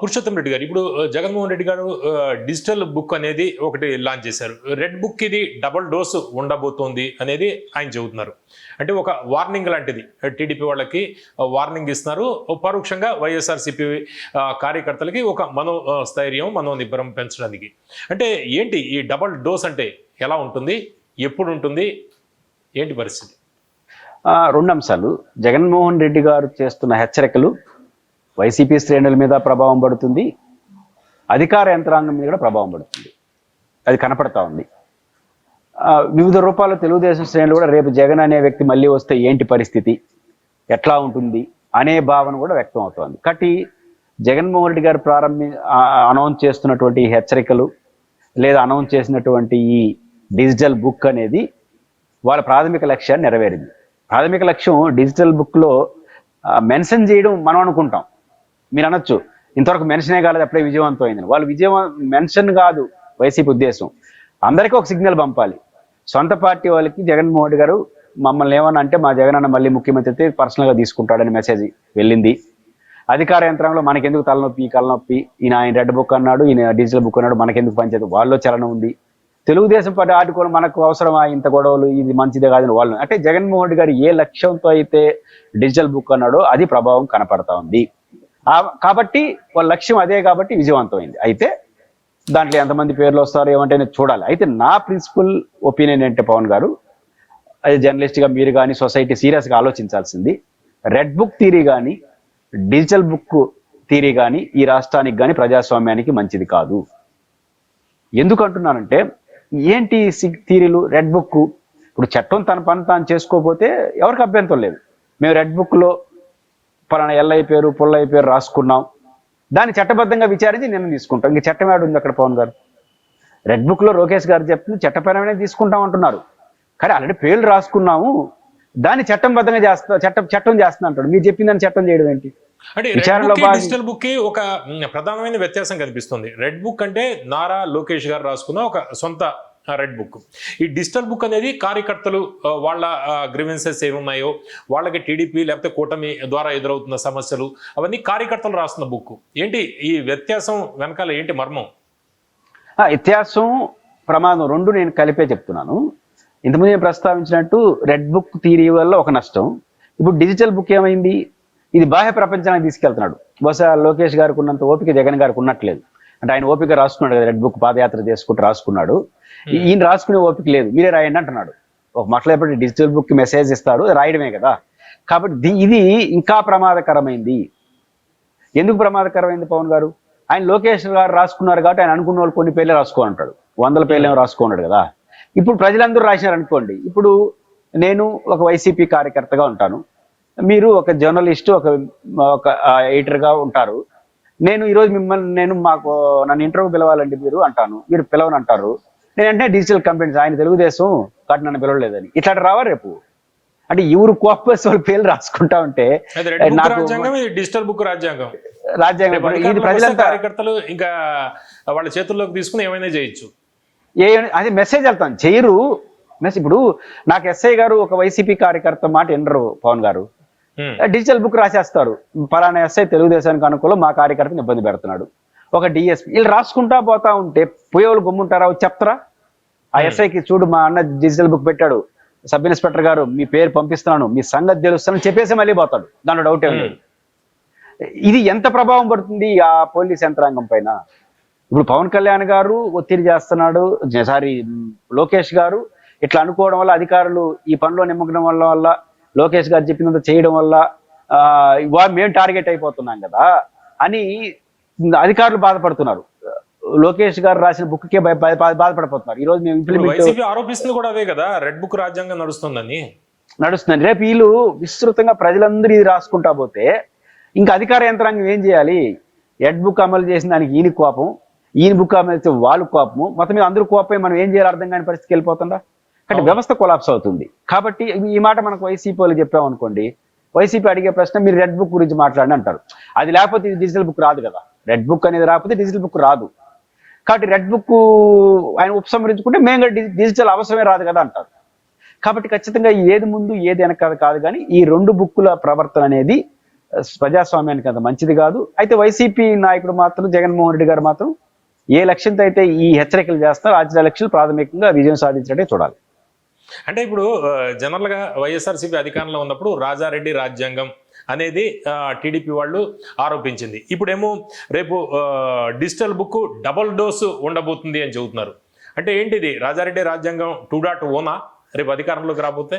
పురుషోత్తం రెడ్డి గారు ఇప్పుడు జగన్మోహన్ రెడ్డి గారు డిజిటల్ బుక్ అనేది ఒకటి లాంచ్ చేశారు. రెడ్ బుక్ ఇది డబుల్ డోస్ ఉండబోతోంది అనేది ఆయన చెబుతున్నారు. అంటే ఒక వార్నింగ్ లాంటిది. టీడీపీ వాళ్ళకి వార్నింగ్ ఇస్తున్నారు. పరోక్షంగా వైఎస్ఆర్సీపీ కార్యకర్తలకి ఒక మనో మనోనిబ్బరం స్థైర్యం పెంచడానికి. అంటే ఏంటి ఈ డబల్ డోస్ అంటే ఎలా ఉంటుంది? ఎప్పుడు ఉంటుంది? ఏంటి పరిస్థితి? రెండు అంశాలు. జగన్మోహన్ రెడ్డి గారు చేస్తున్న హెచ్చరికలు వైసీపీ శ్రేణుల మీద ప్రభావం పడుతుంది. అధికార యంత్రాంగం మీద కూడా ప్రభావం పడుతుంది. అది కనపడతా ఉంది. వివిధ రూపాల తెలుగుదేశం శ్రేణులు కూడా రేపు జగన్ అనే వ్యక్తి మళ్ళీ వస్తే ఏంటి పరిస్థితి? ఎట్లా ఉంటుంది? అనే భావన కూడా వ్యక్తం అవుతోంది. కాబట్టి జగన్మోహన్ రెడ్డి గారు ప్రారంభి అనౌన్స్ చేస్తున్నటువంటి హెచ్చరికలు లేదా అనౌన్స్ చేసినటువంటి ఈ డిజిటల్ బుక్ అనేది వాళ్ళ ప్రాథమిక లక్ష్యాన్ని నెరవేరింది. ప్రాథమిక లక్ష్యం డిజిటల్ బుక్లో మెన్షన్ చేయడం మనం అనుకుంటాం. మీరు అనొచ్చు. ఇంతవరకు మెన్షనే కాలేదు అప్పుడే విజయవంతం అయింది వాళ్ళు విజయం మెన్షన్ కాదు వైసీపీ ఉద్దేశం. అందరికీ ఒక సిగ్నల్ పంపాలి. సొంత పార్టీ వాళ్ళకి జగన్మోహన్ రెడ్డి గారు మమ్మల్ని ఏమన్నా అంటే మా జగన్ అన్న మళ్ళీ ముఖ్యమంత్రి అయితే పర్సనల్గా తీసుకుంటాడని మెసేజ్ వెళ్ళింది. అధికార యంత్రంలో మనకెందుకు తలనొప్పి ఈ కలనొప్పి ఈయన ఆయన రెడ్ బుక్ అన్నాడు ఈయన డిజిటల్ బుక్ అన్నాడు మనకెందుకు పంచాయతీ వాళ్ళలో చలనం ఉంది. తెలుగుదేశం పార్టీ ఆడుకోవడం మనకు అవసరమా? ఇంత గొడవలు ఇది మంచిదే కాదని వాళ్ళు. అంటే జగన్మోహన్ రెడ్డి గారు ఏ లక్ష్యంతో అయితే డిజిటల్ బుక్ అన్నాడో అది ప్రభావం కనపడతా ఉంది. కాబట్టి వాళ్ళ లక్ష్యం అదే కాబట్టి విజయవంతమైంది. అయితే దాంట్లో ఎంతమంది పేర్లు వస్తారో ఏమంటే నేను చూడాలి. అయితే నా ప్రిన్సిపల్ ఒపీనియన్ ఏంటంటే పవన్ గారు? అది జర్నలిస్ట్గా మీరు కానీ సొసైటీ సీరియస్గా ఆలోచించాల్సింది. రెడ్ బుక్ థీరీ కానీ డిజిటల్ బుక్ థీరీ కానీ ఈ రాష్ట్రానికి కానీ ప్రజాస్వామ్యానికి మంచిది కాదు. ఎందుకంటున్నానంటే ఏంటి సిగ్ థీరీలు రెడ్ బుక్ ఇప్పుడు చట్టం తన పని తాను చేసుకోకపోతే ఎవరికి అభ్యంతరం లేదు. మేము రెడ్ బుక్లో పలానా ఎల్ఐ పేరు పుల్లయ్య పేరు రాసుకున్నాం. దాన్ని చట్టబద్ధంగా విచారించి నేను తీసుకుంటాం. ఇంక చట్టం ఏడు ఉంది అక్కడ పవన్ గారు. రెడ్ బుక్లో లోకేష్ గారు చెప్తుంది చట్టపరమైన తీసుకుంటాం అంటున్నారు. కానీ ఆల్రెడీ పేర్లు రాసుకున్నాము. దాన్ని చట్టంబద్ధంగా చేస్తా చట్టం చట్టం చేస్తున్నా అంటాడు. మీరు చెప్పిందని చట్టం చేయడం ఏంటి? అంటే డిజిటల్ బుక్కి ఒక ప్రధానమైన వ్యత్యాసం కనిపిస్తుంది. రెడ్ బుక్ అంటే నారా లోకేష్ గారు రాసుకున్న ఒక సొంత రెడ్ బుక్. ఈ డిజిటల్ బుక్ అనేది కార్యకర్తలు వాళ్ళ గ్రివెన్సెస్ ఏమున్నాయో వాళ్ళకి టీడీపీ లేకపోతే కూటమి ద్వారా ఎదురవుతున్న సమస్యలు అవన్నీ కార్యకర్తలు రాస్తున్న బుక్. ఏంటి ఈ వ్యత్యాసం వెనకాల ఏంటి మర్మం? ఆ, వ్యత్యాసం ప్రమాదం రెండు నేను కలిపే చెప్తున్నాను. ఇంతకుముందు నేను ప్రస్తావించినట్టు రెడ్ బుక్ థీరీ వల్ల ఒక నష్టం. ఇప్పుడు డిజిటల్ బుక్ ఏమైంది? ఇది బాహ్య ప్రపంచానికి తీసుకెళ్తున్నాడు. బహుశా లోకేష్ గారికి ఉన్నంత ఓపిక జగన్ గారికి ఉన్నట్లేదు. అంటే ఆయన ఓపిక రాసుకున్నాడు కదా రెడ్ బుక్ పాదయాత్ర చేసుకుంటూ రాసుకున్నాడు. ఈ- ఈయన రాసుకునే ఓపిక లేదు. మీరే రాయండి అంటున్నాడు. ఒక మాట్లాడేపటి డిజిటల్ బుక్ మెసేజ్ ఇస్తాడు రాయడమే కదా. కాబట్టి ఇది ఇంకా ప్రమాదకరమైంది. ఎందుకు ప్రమాదకరమైంది పవన్ గారు? ఆయన లోకేష్ గారు రాసుకున్నారు కాబట్టి ఆయన అనుకున్న వాళ్ళు కొన్ని పేర్లే రాసుకో అంటాడు వందల పేర్లు ఏమో రాసుకున్నాడు కదా. ఇప్పుడు ప్రజలందరూ రాసినారు అనుకోండి. ఇప్పుడు నేను ఒక వైసీపీ కార్యకర్తగా ఉంటాను. మీరు ఒక జర్నలిస్ట్ ఒక ఒక ఎడిటర్గా ఉంటారు. నేను ఈరోజు మిమ్మల్ని నేను మాకు నన్ను ఇంటర్వ్యూ పిలవాలండి మీరు అంటాను. మీరు పిలవని అంటారు. నేను అంటే డిజిటల్ కంపెనీస్ ఆయన తెలుగుదేశం కాబట్టి నన్ను పిలవలేదని. ఇట్లా రావా రేపు? అంటే ఎవరు కోపస్ వాళ్ళ పేర్లు రాసుకుంటా ఉంటే నాకు డిజిటల్ బుక్ రాజ్యాంగం. రాజ్యాంగం. ఇది ప్రజలంతా కార్యకర్తలు ఇంకా వాళ్ళ చేతుల్లోకి తీసుకుని ఏమైనా చేయొచ్చు. ఏ అది మెసేజ్ వెళ్తాను. చేయరు. మెసేజ్ ఇప్పుడు నాకు ఎస్ఐ గారు ఒక వైసీపీ కార్యకర్త మాట వినరు పవన్ గారు. డిజిటల్ బుక్ రాసేస్తారు పలానా ఎస్ఐ తెలుగుదేశానికి అనుకూలం మా కార్యకర్తను ఇబ్బంది పెడుతున్నాడు. ఒక డిఎస్పీ వీళ్ళు రాసుకుంటా పోతా ఉంటే పోయేవాళ్ళు గమ్ముంటారా చెప్తారా? ఆ ఎస్ఐకి చూడు మా అన్న డిజిటల్ బుక్ పెట్టాడు. సబ్ ఇన్స్పెక్టర్ గారు మీ పేరు పంపిస్తున్నాను మీ సంగతి తెలుస్తానని చెప్పేసి మళ్ళీ పోతాడు. దాంట్లో డౌట్ ఏం లేదు. ఇది ఎంత ప్రభావం పడుతుంది ఆ పోలీస్ యంత్రాంగం పైన? ఇప్పుడు పవన్ కళ్యాణ్ గారు ఒత్తిడి చేస్తున్నాడు సారీ లోకేష్ గారు. ఇట్లా అనుకోవడం వల్ల అధికారులు ఈ పనిలో నిమగ్నం వల్ల వల్ల లోకేష్ గారు చెప్పినంత చేయడం వల్ల మేము టార్గెట్ అయిపోతున్నాం కదా అని అధికారులు బాధపడుతున్నారు. లోకేష్ గారు రాసిన భయ- భయ- బాధపడిపోతున్నారు. ఈ రోజు మేము ఇంప్లిమెంట్ ఆరోపిస్తుంది కూడా అదే కదా రెడ్ బుక్ రాజ్యాంగం నడుస్తుందని. నడుస్తుంది. రేపు వీళ్ళు విస్తృతంగా ప్రజలందరూ ఇది రాసుకుంటా పోతే ఇంకా అధికార యంత్రాంగం ఏం చేయాలి? ఎడ్ బుక్ అమలు చేసిన దానికి ఈయన కోపం ఈయన బుక్ అమలు చేస్తే వాళ్ళు కోపము మొత్తం మీద అందరూ కోపం మనం ఏం చేయాలి అర్థం కాని పరిస్థితికి వెళ్ళిపోతుందా? అంటే వ్యవస్థ కొలాప్స్ అవుతుంది. కాబట్టి ఈ మాట మనకు వైసీపీ వాళ్ళు చెప్పామనుకోండి వైసీపీ అడిగే ప్రశ్న మీరు రెడ్ బుక్ గురించి మాట్లాడండి అంటారు. అది లేకపోతే ఇది డిజిటల్ బుక్ రాదు కదా. రెడ్ బుక్ అనేది రాకపోతే డిజిటల్ బుక్ రాదు. కాబట్టి రెడ్ బుక్ ఆయన ఉపసంహరించుకుంటే మేము డిజిటల్ అవసరమే రాదు కదా అంటారు. కాబట్టి ఖచ్చితంగా ఏది ముందు ఏది వెనక కాదు కానీ ఈ రెండు బుక్కుల ప్రవర్తన అనేది ప్రజాస్వామ్యానికి అంత మంచిది కాదు. అయితే వైసీపీ నాయకుడు మాత్రం జగన్మోహన్ రెడ్డి గారు మాత్రం ఏ లక్ష్యంతో అయితే ఈ హెచ్చరికలు చేస్తారో రాజ్య లక్ష్యాలు ప్రాథమికంగా విజయం సాధించినట్టే చూడాలి. అంటే ఇప్పుడు ఆ, జనరల్గా వైఎస్ఆర్సీపీ అధికారంలో ఉన్నప్పుడు రాజారెడ్డి రాజ్యాంగం అనేది టీడీపీ వాళ్ళు ఆరోపించింది. ఇప్పుడేమో రేపు డిజిటల్ బుక్ డబల్ డోసు ఉండబోతుంది అని చెబుతున్నారు. అంటే ఏంటిది? రాజారెడ్డి రాజ్యాంగం టూ డాట్ ఓనా? రేపు అధికారంలోకి రాబోతే?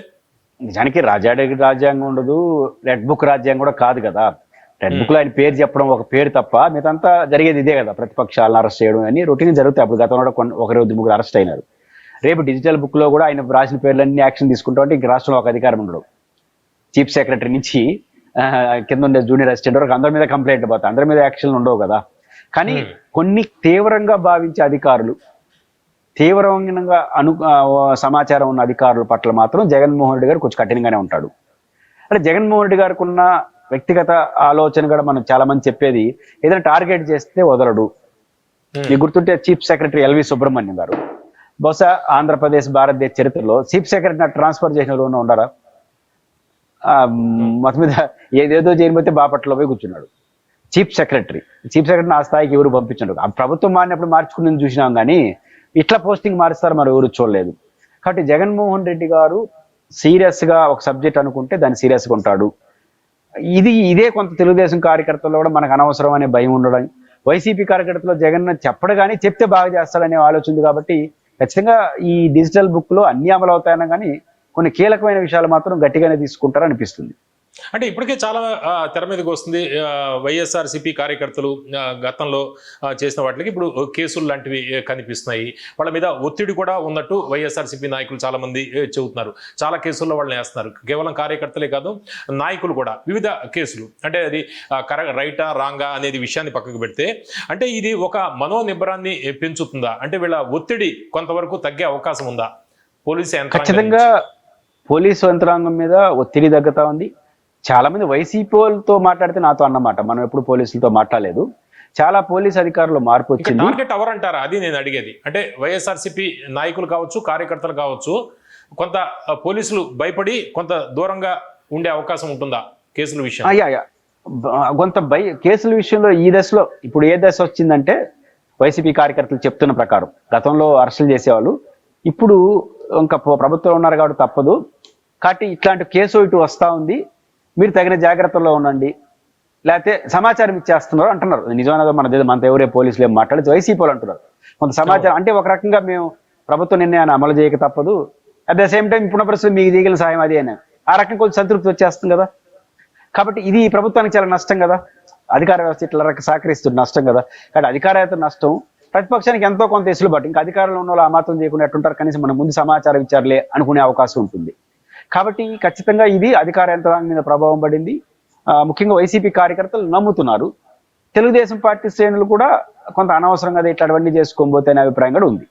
నిజానికి రాజారెడ్డి రాజ్యాంగం ఉండదు రెడ్ బుక్ రాజ్యాంగం కూడా కాదు కదా. రెడ్ బుక్లో ఆయన పేరు చెప్పడం ఒక పేరు తప్ప మిగతా జరిగేది ఇదే కదా. ప్రతిపక్షాలను అరెస్ట్ చేయడం అని రొటీన్ జరుగుతాయి. అప్పుడు గతంలో కూడా కొన్ని ఒకరు ముగ్గురు అరెస్ట్ అయినారు. రేపు డిజిటల్ బుక్లో కూడా ఆయన రాసిన పేర్లన్నీ యాక్షన్ తీసుకుంటా ఉంటే ఇంక రాష్ట్రంలో ఒక అధికారం ఉండడు. చీఫ్ సెక్రటరీ నుంచి కింద ఉండే జూనియర్ అసిస్టెంట్ వరకు అందరి మీద కంప్లైంట్ పోతాయి అందరి మీద యాక్షన్లు ఉండవు కదా. కానీ కొన్ని తీవ్రంగా భావించే అధికారులు తీవ్రంగా అను సమాచారం ఉన్న అధికారుల పట్ల మాత్రం జగన్మోహన్ రెడ్డి గారు కొంచెం కఠినంగానే ఉంటాడు. అంటే జగన్మోహన్ రెడ్డి గారికి ఉన్న వ్యక్తిగత ఆలోచన కూడా మనం చాలా మంది చెప్పేది ఏదైనా టార్గెట్ చేస్తే వదలడు. మీకు గుర్తుంటే చీఫ్ సెక్రటరీ ఎల్వి సుబ్రహ్మణ్యం గారు. బహుశా ఆంధ్రప్రదేశ్ భారతదేశ చరిత్రలో చీఫ్ సెక్రటరీ ట్రాన్స్ఫర్ చేసిన రోజున ఉండరా? మొత్తం మీద ఏదేదో చేయకపోతే బాపట్లో పోయి కూర్చున్నాడు. Chief secretary. చీఫ్ సెక్రటరీ ఆ స్థాయికి ఎవరు పంపించండు ఆ ప్రభుత్వం మారినప్పుడు మార్చుకుని చూసినాం కానీ ఇట్లా పోస్టింగ్ మారుస్తారు మరి ఎవరు చూడలేదు. కాబట్టి జగన్మోహన్ రెడ్డి గారు సీరియస్గా ఒక సబ్జెక్ట్ అనుకుంటే దాన్ని సీరియస్గా ఉంటాడు. ఇది ఇదే కొంత తెలుగుదేశం కార్యకర్తల్లో కూడా మనకు అనవసరం అనే భయం ఉండడం. వైసీపీ కార్యకర్తలో జగన్ చెప్పడు కానీ చెప్తే బాగా చేస్తాడనే ఆలోచన ఉంది కాబట్టి ఖచ్చితంగా ఈ డిజిటల్ బుక్లో అన్ని అమలు అవుతాయన్నా కానీ కొన్ని కీలకమైన విషయాలు మాత్రం గట్టిగానే తీసుకుంటారు అనిపిస్తుంది అంటే ఇప్పటికే చాలా తెర మీదకి వస్తుంది. వైఎస్ఆర్సీపీ కార్యకర్తలు గతంలో చేసిన వాటికి ఇప్పుడు కేసులు లాంటివి కనిపిస్తున్నాయి. వాళ్ళ మీద ఒత్తిడి కూడా ఉన్నట్టు వైఎస్ఆర్సీపీ నాయకులు చాలా మంది ఏ, చెబుతున్నారు. చాలా కేసుల్లో వాళ్ళని వేస్తున్నారు. కేవలం కార్యకర్తలే కాదు నాయకులు కూడా వివిధ కేసులు. అంటే అది కర రైటా రాంగా అనేది విషయాన్ని పక్కకు పెడితే అంటే ఇది ఒక మనోనిబ్బరాన్ని పెంచుతుందా? అంటే వీళ్ళ ఒత్తిడి కొంతవరకు తగ్గే అవకాశం ఉందా? పోలీసు యంత్రాంగం ఖచ్చితంగా పోలీసు యంత్రాంగం మీద ఒత్తిడి తగ్గుతా ఉంది. చాలా మంది వైసీపీ వాళ్ళతో మాట్లాడితే నాతో అన్నమాట. మనం ఎప్పుడు పోలీసులతో మాట్లాడలేదు. చాలా పోలీస్ అధికారులు మార్పు వచ్చింది. టార్గెట్ ఎవరు అంటారా అది నేను అడిగేది. అంటే వైఎస్ఆర్సీపీ నాయకులు కావచ్చు కార్యకర్తలు కావచ్చు కొంత పోలీసులు భయపడి కొంత దూరంగా ఉండే అవకాశం ఉంటుందా కేసుల విషయం అయ్యా కొంత భయ కేసుల విషయంలో ఈ దశలో ఇప్పుడు ఏ దశ వచ్చిందంటే వైసీపీ కార్యకర్తలు చెప్తున్న ప్రకారం. గతంలో అరెస్టులు చేసేవాళ్ళు. ఇప్పుడు ఇంకా ప్రభుత్వం ఉన్నారు కాబట్టి తప్పదు. కాబట్టి ఇట్లాంటి కేసు ఇటు వస్తా ఉంది. మీరు తగిన జాగ్రత్తలో ఉండండి. లేకపోతే సమాచారం ఇచ్చేస్తున్నారు అంటున్నారు. నిజమైనదో మన దగ్గర మనతో ఎవరే పోలీసులు ఏం మాట్లాడచ్చు? వైసీపీలు అంటున్నారు. కొంత సమాచారం అంటే ఒక రకంగా మేము ప్రభుత్వ నిర్ణయాన్ని అమలు చేయక తప్పదు. అట్ ద సేమ్ టైం ఇప్పుడు పరిస్థితి మీకు దిగిన సాయం అది అని. ఆ రకం కొంచెం సంతృప్తి వచ్చేస్తుంది కదా. కాబట్టి ఇది ప్రభుత్వానికి చాలా నష్టం కదా. అధికార వ్యవస్థ ఇట్లా రక సహకరిస్తుంది నష్టం కదా. కాబట్టి అధికారత నష్టం. ప్రతిపక్షానికి ఎంతో కొంత వెసులుబాటు ఇంకా అధికారంలో ఉన్న వాళ్ళు ఆ మాత్రం చేయకుండా ఎట్టుంటారు? కనీసం మనం ముందు సమాచారం ఇచ్చారులే అనుకునే అవకాశం ఉంటుంది. కాబట్టి ఖచ్చితంగా ఇది అధికార యంత్రాంగం మీద ప్రభావం పడింది. ఆ, ముఖ్యంగా వైసీపీ కార్యకర్తలు నమ్ముతున్నారు. తెలుగుదేశం పార్టీ శ్రేణులు కూడా కొంత అనవసరంగా ఇట్లాంటివన్నీ చేసుకోబోతే అనే అభిప్రాయం కూడా ఉంది.